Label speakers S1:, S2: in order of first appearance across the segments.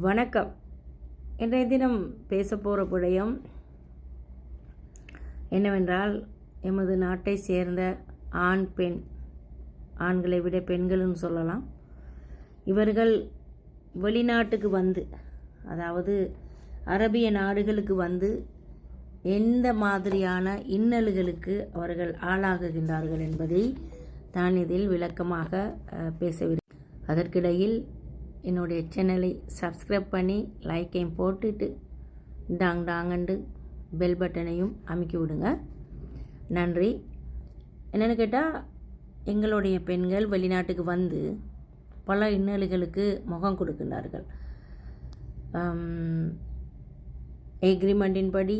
S1: வணக்கம். இன்றைய தினம் பேச போகிற விடயம் என்னவென்றால் எமது நாட்டை சேர்ந்த ஆண் பெண் ஆண்களை விட பெண்களும் சொல்லலாம். இவர்கள் வெளிநாட்டுக்கு வந்து அதாவது அரபிய நாடுகளுக்கு வந்து எந்த மாதிரியான இன்னல்களுக்கு அவர்கள் ஆளாகுகின்றார்கள் என்பதை தான் இதில் விளக்கமாக பேசவிருக்கிறேன். அதற்கிடையில் என்னுடைய சேனலை சப்ஸ்கிரைப் பண்ணி லைக்கையும் போட்டுட்டு டாங் டாங்கண்டு பெல் பட்டனையும் அமைக்கி விடுங்க. நன்றி. என்னென்னு கேட்டால் எங்களுடைய பெண்கள் வெளிநாட்டுக்கு வந்து பல இன்னல்களுக்கு முகம் கொடுக்கின்றார்கள். எக்ரிமெண்ட்டின் படி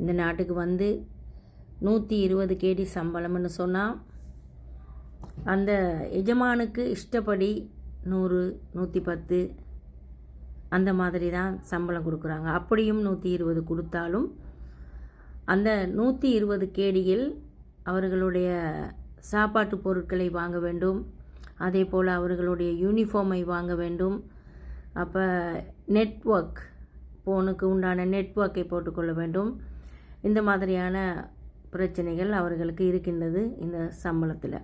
S1: இந்த நாட்டுக்கு வந்து நூற்றி இருபது கேடி சம்பளம்னு சொன்னால் அந்த எஜமானுக்கு இஷ்டப்படி நூறு நூற்றி பத்து அந்த மாதிரி தான் சம்பளம் கொடுக்குறாங்க. அப்படியும் நூற்றி இருபது கொடுத்தாலும் அந்த நூற்றி இருபது கேடியில் அவர்களுடைய சாப்பாட்டு பொருட்களை வாங்க வேண்டும். அதே போல் அவர்களுடைய யூனிஃபார்மை வாங்க வேண்டும். அப்போ நெட்வொர்க் ஃபோனுக்கு உண்டான நெட்வொர்க்கை போட்டுக்கொள்ள வேண்டும். இந்த மாதிரியான பிரச்சனைகள் அவர்களுக்கு இருக்கின்றது இந்த சம்பளத்தில்.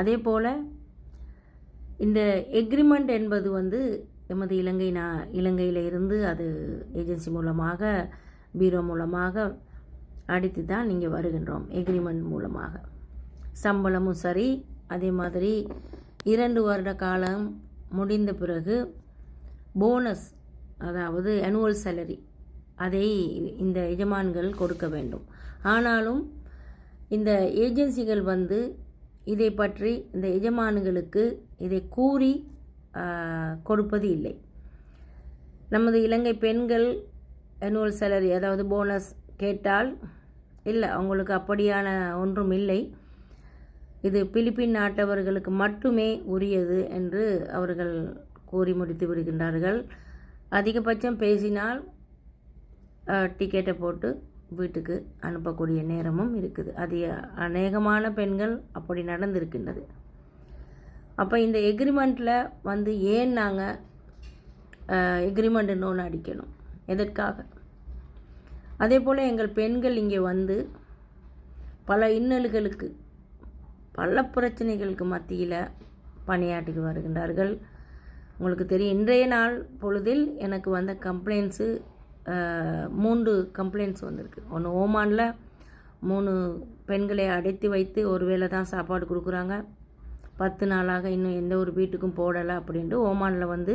S1: அதே போல் இந்த எக்ரிமெண்ட் என்பது வந்து எமது இலங்கை நான் இலங்கையில் இருந்து அது ஏஜென்சி மூலமாக பீரோ மூலமாக அடித்து தான் நீங்கள் வருகின்றோம் எக்ரிமெண்ட் மூலமாக. சம்பளமும் சரி அதே மாதிரி இரண்டு வருட காலம் முடிந்த பிறகு போனஸ் அதாவது அனுவல் சேலரி அதை இந்த எஜமான்கள் கொடுக்க வேண்டும். ஆனாலும் இந்த ஏஜென்சிகள் வந்து இதை பற்றி இந்த எஜமானுகளுக்கு இதை கூறி கொடுப்பது இல்லை. நமது இலங்கை பெண்கள் annual சேலரி அதாவது போனஸ் கேட்டால் இல்லை அவங்களுக்கு அப்படியான ஒன்றும் இல்லை. இது பிலிப்பின் நாட்டவர்களுக்கு மட்டுமே உரியது என்று அவர்கள் கூறி முடித்து விடுகின்றார்கள். அதிகபட்சம் பேசினால் டிக்கெட்டை போட்டு வீட்டுக்கு அனுப்பக்கூடிய நேரமும் இருக்குது. அது அநேகமான பெண்கள் அப்படி நடந்திருக்கின்றது. அப்போ இந்த எக்ரிமெண்ட்டில் வந்து ஏன் நாங்கள் எக்ரிமெண்ட் நோன் அடிக்கணும்? எதற்காக? அதே போல் எங்கள் பெண்கள் இங்கே வந்து பல இன்னல்களுக்கு பல பிரச்சனைகளுக்கு மத்தியில் பணியாற்றிக்கு வருகின்றார்கள். உங்களுக்கு தெரியும் இன்றைய நாள் பொழுதில் எனக்கு வந்த கம்ப்ளைண்ட்ஸு மூன்று கம்ப்ளைண்ட்ஸ் வந்திருக்கு. ஒன்று ஓமானில் மூணு பெண்களை அடைத்து வைத்து ஒரு வேளை தான் சாப்பாடு கொடுக்குறாங்க. பத்து நாளாக இன்னும் எந்த ஒரு வீட்டுக்கும் போடலை அப்படின்ட்டு ஓமானில் வந்து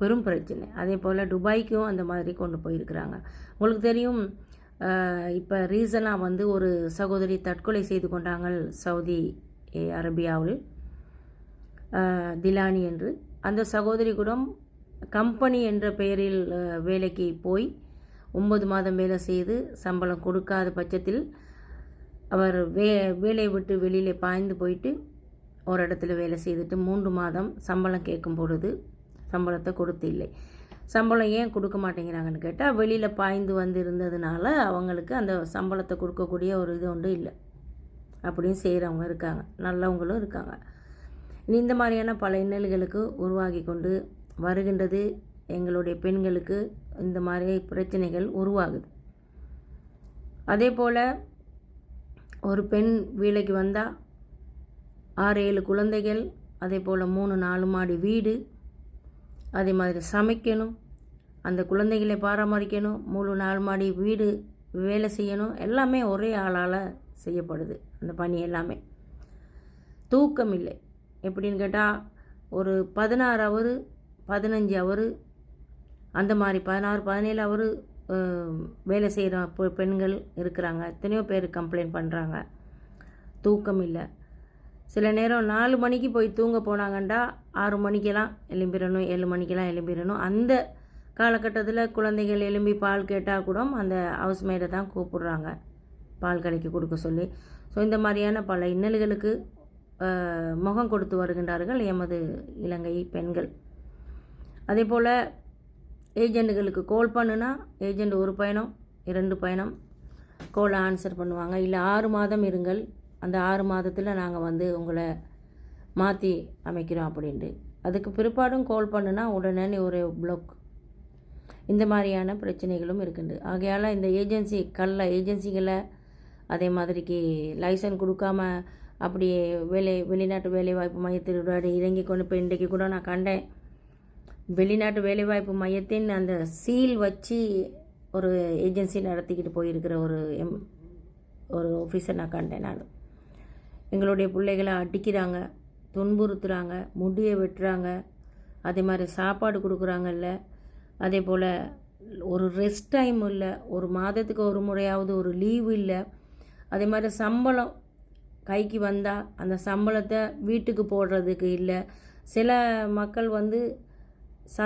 S1: பெரும் பிரச்சனை. அதே போல் துபாய்க்கும் அந்த மாதிரி கொண்டு போயிருக்கிறாங்க. உங்களுக்கு தெரியும் இப்போ ரீசனாக வந்து ஒரு சகோதரி தற்கொலை செய்து கொண்டாங்க சவுதி அரேபியாவில். திலானி என்று. அந்த சகோதரி கூட கம்பெனி என்ற பெயரில் வேலைக்கு போய் ஒன்பது மாதம் வேலை செய்து சம்பளம் கொடுக்காத பட்சத்தில் அவர் வே வேலையை விட்டு வெளியில் பாய்ந்து போயிட்டு ஒரு இடத்துல வேலை செய்துட்டு மூன்று மாதம் சம்பளம் கேட்கும் பொழுது சம்பளத்தை கொடுத்து இல்லை. சம்பளம் ஏன் கொடுக்க மாட்டேங்கிறாங்கன்னு கேட்டால் வெளியில் பாய்ந்து வந்து இருந்ததுனால அவங்களுக்கு அந்த சம்பளத்தை கொடுக்கக்கூடிய ஒரு இது ஒன்றும் இல்லை. அப்படியும் செய்கிறவங்க இருக்காங்க. நல்லவங்களும் இருக்காங்க. இந்த மாதிரியான பல இன்னல்களுக்கு உருவாகி கொண்டு வருகின்றது. எங்களுடைய பெண்களுக்கு இந்த மாதிரி பிரச்சனைகள் உருவாகுது. அதே போல் ஒரு பெண் வேலைக்கு வந்தால் ஆறு ஏழு குழந்தைகள் அதே போல் மூணு நாலு மாடி வீடு அதே மாதிரி சமைக்கணும் அந்த குழந்தைகளை பராமரிக்கணும் மூணு நாலு மாடி வீடு வேலை செய்யணும் எல்லாமே ஒரே ஆளால் செய்யப்படுது. அந்த பணி எல்லாமே. தூக்கம் இல்லை. எப்படின்னு கேட்டால் ஒரு பதினாறு அவரு பதினஞ்சு அவரு அந்த மாதிரி பதினாறு பதினேழு அவர் வேலை செய்கிற பெண்கள் இருக்கிறாங்க. எத்தனையோ பேர் கம்ப்ளைண்ட் பண்ணுறாங்க தூக்கம் இல்லை. சில நேரம் நாலு மணிக்கு போய் தூங்க போனாங்கண்டா ஆறு மணிக்கெல்லாம் எழும்பிடணும் ஏழு மணிக்கெல்லாம் எழும்பிடணும். அந்த காலகட்டத்தில் குழந்தைகள் எழும்பி பால் கேட்டால் கூட அந்த ஹவுஸ் மேடை தான் கூப்பிடுறாங்க. பால் கடைக்கு கொடுக்க சொல்லி. ஸோ இந்த மாதிரியான பல இன்னல்களுக்கு முகம் கொடுத்து வருகின்றார்கள் எமது இலங்கை பெண்கள். அதே போல் ஏஜெண்டுகளுக்கு கால் பண்ணுனா ஏஜெண்ட் ஒரு பயணம் இரண்டு பயணம். கோலை ஆன்சர் பண்ணுவாங்க. இல்லை ஆறு மாதம் இருங்கள். அந்த ஆறு மாதத்தில் நாங்கள் வந்து உங்களை மாற்றி அமைக்கிறோம் அப்படின்ட்டு. அதுக்கு பிற்பாடும் கால் பண்ணுனா உடனே ஒரு ப்ளாக் இந்த மாதிரியான பிரச்சனைகளும் இருக்குது ஆகையால் இந்த ஏஜென்சி கல்ல ஏஜென்சிகளை அதே மாதிரிக்கு லைசன்ஸ் கொடுக்காம அப்படி வேலை வெளிநாட்டு வேலைவாய்ப்பு மையத்தில் இறங்கி கொண்டு இப்போ இன்றைக்கு கூட நான் கண்டேன். வெளிநாட்டு வேலைவாய்ப்பு மையத்தின் அந்த சீல் வச்சு ஒரு ஏஜென்சி நடத்திக்கிட்டு போயிருக்கிற ஒரு எம் ஒரு ஆஃபீஸர் நான் கண்டேன் நான். எங்களுடைய பிள்ளைகளை அடிக்கிறாங்க துன்புறுத்துகிறாங்க முடியை வெட்டுறாங்க. அதே மாதிரி சாப்பாடு கொடுக்குறாங்கல்ல. அதே போல் ஒரு ரெஸ்ட் டைம் இல்லை ஒரு மாதத்துக்கு ஒரு முறையாவது ஒரு லீவு இல்லை. அதே மாதிரி சம்பளம் கைக்கு வந்தால் அந்த சம்பளத்தை வீட்டுக்கு போடுறதுக்கு இல்லை. சில மக்கள் வந்து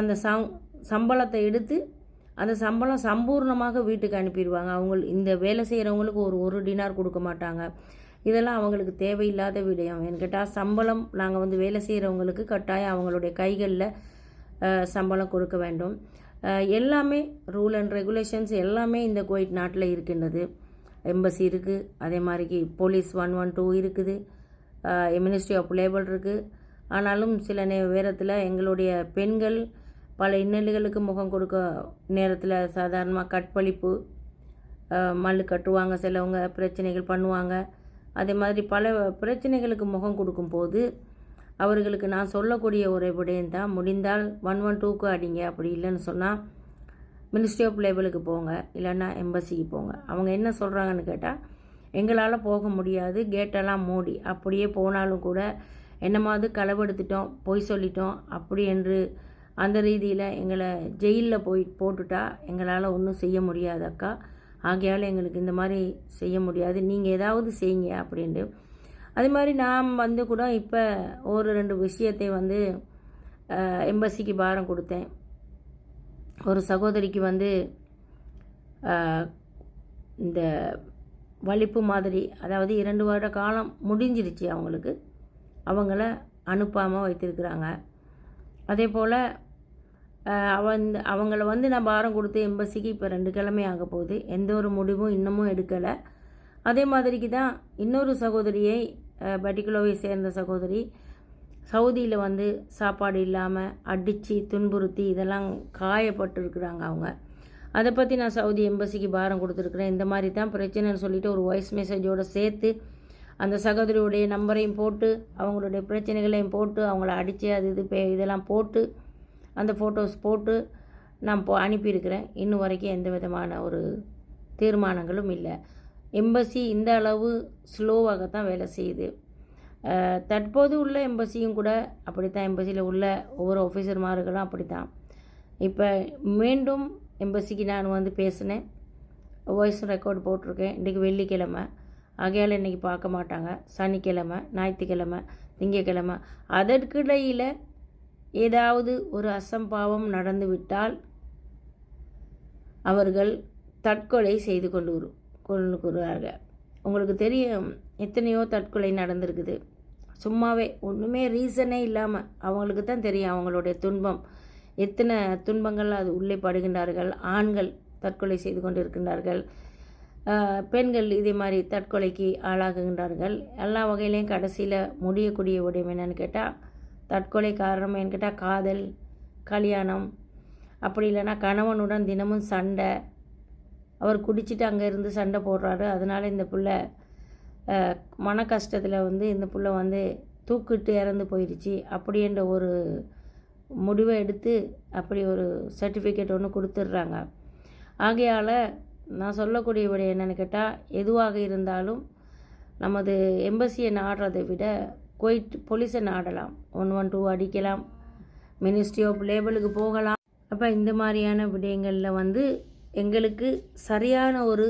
S1: அந்த சம் சம்பளத்தை எடுத்து அந்த சம்பளம் சம்பூர்ணமாக வீட்டுக்கு அனுப்பிடுவாங்க. அவங்க இந்த வேலை செய்கிறவங்களுக்கு ஒரு ஒரு டினார் கொடுக்க மாட்டாங்க. இதெல்லாம் அவங்களுக்கு தேவையில்லாத விடயம். என்கிட்ட கேட்டால் சம்பளம் நாங்கள் வந்து வேலை செய்கிறவங்களுக்கு கட்டாயம் அவங்களுடைய கைகளில் சம்பளம் கொடுக்க வேண்டும். எல்லாமே ரூல் அண்ட் ரெகுலேஷன்ஸ் எல்லாமே இந்த குவைட் நாட்டில் இருக்கின்றது. எம்பசி இருக்குது அதே மாதிரிக்கு போலீஸ் ஒன் ஒன் டூ இருக்குது. மினிஸ்ட்ரி ஆஃப் லேபர் இருக்குது ஆனாலும் சில நே நேரத்தில் எங்களுடைய பெண்கள் பல இன்னல்களுக்கு முகம் கொடுக்க நேரத்தில் சாதாரணமாக கற்பழிப்பு மல்லு கட்டுவாங்க சிலவங்க பிரச்சனைகள் பண்ணுவாங்க. அதே மாதிரி பல பிரச்சனைகளுக்கு முகம் கொடுக்கும்போது அவர்களுக்கு நான் சொல்லக்கூடிய ஒரு விடயம் தான் முடிந்தால் ஒன் ஒன் டூக்கு அடிங்க அப்படி இல்லைன்னு சொன்னால் மினிஸ்ட்ரி ஆஃப் லேபலுக்கு போங்க இல்லைன்னா எம்பசிக்கு போங்க. அவங்க என்ன சொல்கிறாங்கன்னு கேட்டால் எங்களால் போக முடியாது கேட்டெல்லாம் மூடி அப்படியே போனாலும் கூட என்னமாவது களவெடுத்துட்டோம் பொய் சொல்லிட்டோம் அப்படி என்று அந்த ரீதியில் எங்களை ஜெயிலில் போய் போட்டுட்டா எங்களால் ஒன்றும் செய்ய முடியாது அக்கா. ஆகையால் எங்களுக்கு இந்த மாதிரி செய்ய முடியாது. நீங்கள் ஏதாவது செய்யுங்க அப்படின்ட்டு. அது மாதிரி நாம் வந்து கூட இப்போ ஒரு ரெண்டு விஷயத்தை வந்து எம்பசிக்கு பாரம் கொடுத்தேன். ஒரு சகோதரிக்கு வந்து இந்த வலிப்பு மாதிரி அதாவது இரண்டு வருட காலம் முடிஞ்சிருச்சு அவங்களுக்கு. அவங்கள அனுப்பாமல் வைத்திருக்கிறாங்க. அதே போல் அவன் அவங்கள வந்து நான் பாரம் கொடுத்து எம்பசிக்கு இப்போ ரெண்டு கிழமை ஆக போகுது. எந்த ஒரு முடிவும் இன்னமும் எடுக்கலை. அதே மாதிரிக்கு தான் இன்னொரு சகோதரியை பட்டிகுலோவை சேர்ந்த சகோதரி சவுதியில் வந்து சாப்பாடு இல்லாமல் அடித்து துன்புறுத்தி இதெல்லாம் காயப்பட்டுருக்குறாங்க அவங்க. அதை பற்றி நான் சவுதி எம்பசிக்கு பாரம் கொடுத்துருக்குறேன். இந்த மாதிரி தான் பிரச்சனைன்னு சொல்லிட்டு ஒரு வாய்ஸ் மெசேஜோடு சேர்த்து அந்த சகோதரியுடைய நம்பரையும் போட்டு அவங்களுடைய பிரச்சனைகளையும் போட்டு அவங்கள அடித்து அது இது பே இதெல்லாம் போட்டு அந்த ஃபோட்டோஸ் போட்டு நான் போ அனுப்பியிருக்கிறேன். இன்னும் வரைக்கும் எந்த விதமான ஒரு தீர்மானங்களும் இல்லை. எம்பசி இந்த அளவு ஸ்லோவாகத்தான் வேலை செய்யுது. தற்போது உள்ள எம்பசியும் கூட அப்படித்தான். எம்பசியில் உள்ள ஒவ்வொரு ஆஃபீஸர்மார்களும் அப்படித்தான். இப்போ மீண்டும் எம்பசிக்கு நான் வந்து பேசினேன். வாய்ஸ் ரெக்கார்டு போட்டிருக்கேன். இன்றைக்கி வெள்ளிக்கிழமை. ஆகையால் இன்றைக்கி பார்க்க மாட்டாங்க. சனிக்கிழமை ஞாயிற்றுக்கிழமை திங்கக்கிழமை. அதற்கிடையில் ஏதாவது ஒரு அசம்பாவம் நடந்துவிட்டால் அவர்கள் தற்கொலை செய்து கொண்டு வரு- உங்களுக்கு தெரியும் எத்தனையோ தற்கொலை நடந்திருக்குது. சும்மாவே ஒன்றுமே ரீசனே இல்லாமல் அவங்களுக்கு தான் தெரியும் அவங்களுடைய துன்பம். எத்தனை துன்பங்கள் அது உள்ளே படுகின்றார்கள். ஆண்கள் தற்கொலை செய்து கொண்டு இருக்கின்றார்கள் பெண்கள் இதே மாதிரி தற்கொலைக்கு ஆளாகுகின்றார்கள். எல்லா வகையிலையும் கடைசியில் முடியக்கூடிய உடையம் என்னன்னு கேட்டால் தற்கொலை காரணம் என்னன்னு கேட்டால் காதல் கல்யாணம். அப்படி இல்லைன்னா கணவனுடன் தினமும் சண்டை. அவர் குடிச்சிட்டு அங்கே இருந்து சண்டை போடுறாரு. அதனால இந்த பிள்ளை மன கஷ்டத்தில் வந்து இந்த பிள்ளை வந்து தூக்கிட்டு இறந்து போயிடுச்சு. அப்படின்ற ஒரு முடிவை எடுத்து அப்படி ஒரு சர்டிஃபிகேட் ஒன்று கொடுத்துட்றாங்க. ஆகையால் நான் சொல்லக்கூடிய விட என்னென்னு கேட்டால் எதுவாக இருந்தாலும் நமது எம்பசியை நாடுறதை விட குவைட் போலீஸை நாடலாம் ஒன் ஒன் டூ அடிக்கலாம். மினிஸ்ட்ரி ஆஃப் லேபலுக்கு போகலாம். அப்போ இந்த மாதிரியான விடயங்களில் வந்து எங்களுக்கு சரியான ஒரு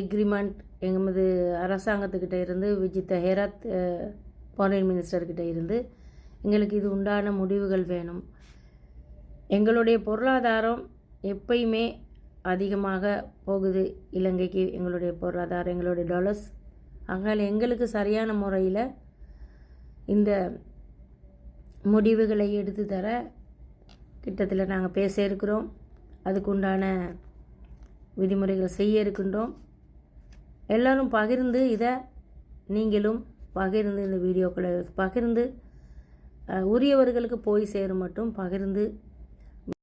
S1: எக்ரிமெண்ட் எமது அரசாங்கத்துக்கிட்ட இருந்து விஜித்த ஹெராத் ஃபாரின் மினிஸ்டர்கிட்ட இருந்து எங்களுக்கு இது உண்டான முடிவுகள் வேணும். எங்களுடைய பொருளாதாரம் எப்பயுமே அதிகமாக போகுது இலங்கைக்கு எங்களுடைய பொருளாதாரம் எங்களுடைய டாலர்ஸ் அதனால் எங்களுக்கு சரியான முறையில் இந்த முடிவுகளை எடுத்து தர கிட்டத்தில் நாங்கள் பேச இருக்கிறோம். அதுக்குண்டான விதிமுறைகள் செய்ய இருக்கின்றோம். எல்லோரும் பகிர்ந்து இதை நீங்களும் பகிர்ந்து இந்த வீடியோக்களை பகிர்ந்து உரியவர்களுக்கு போய் சேரும் மட்டும் பகிர்ந்து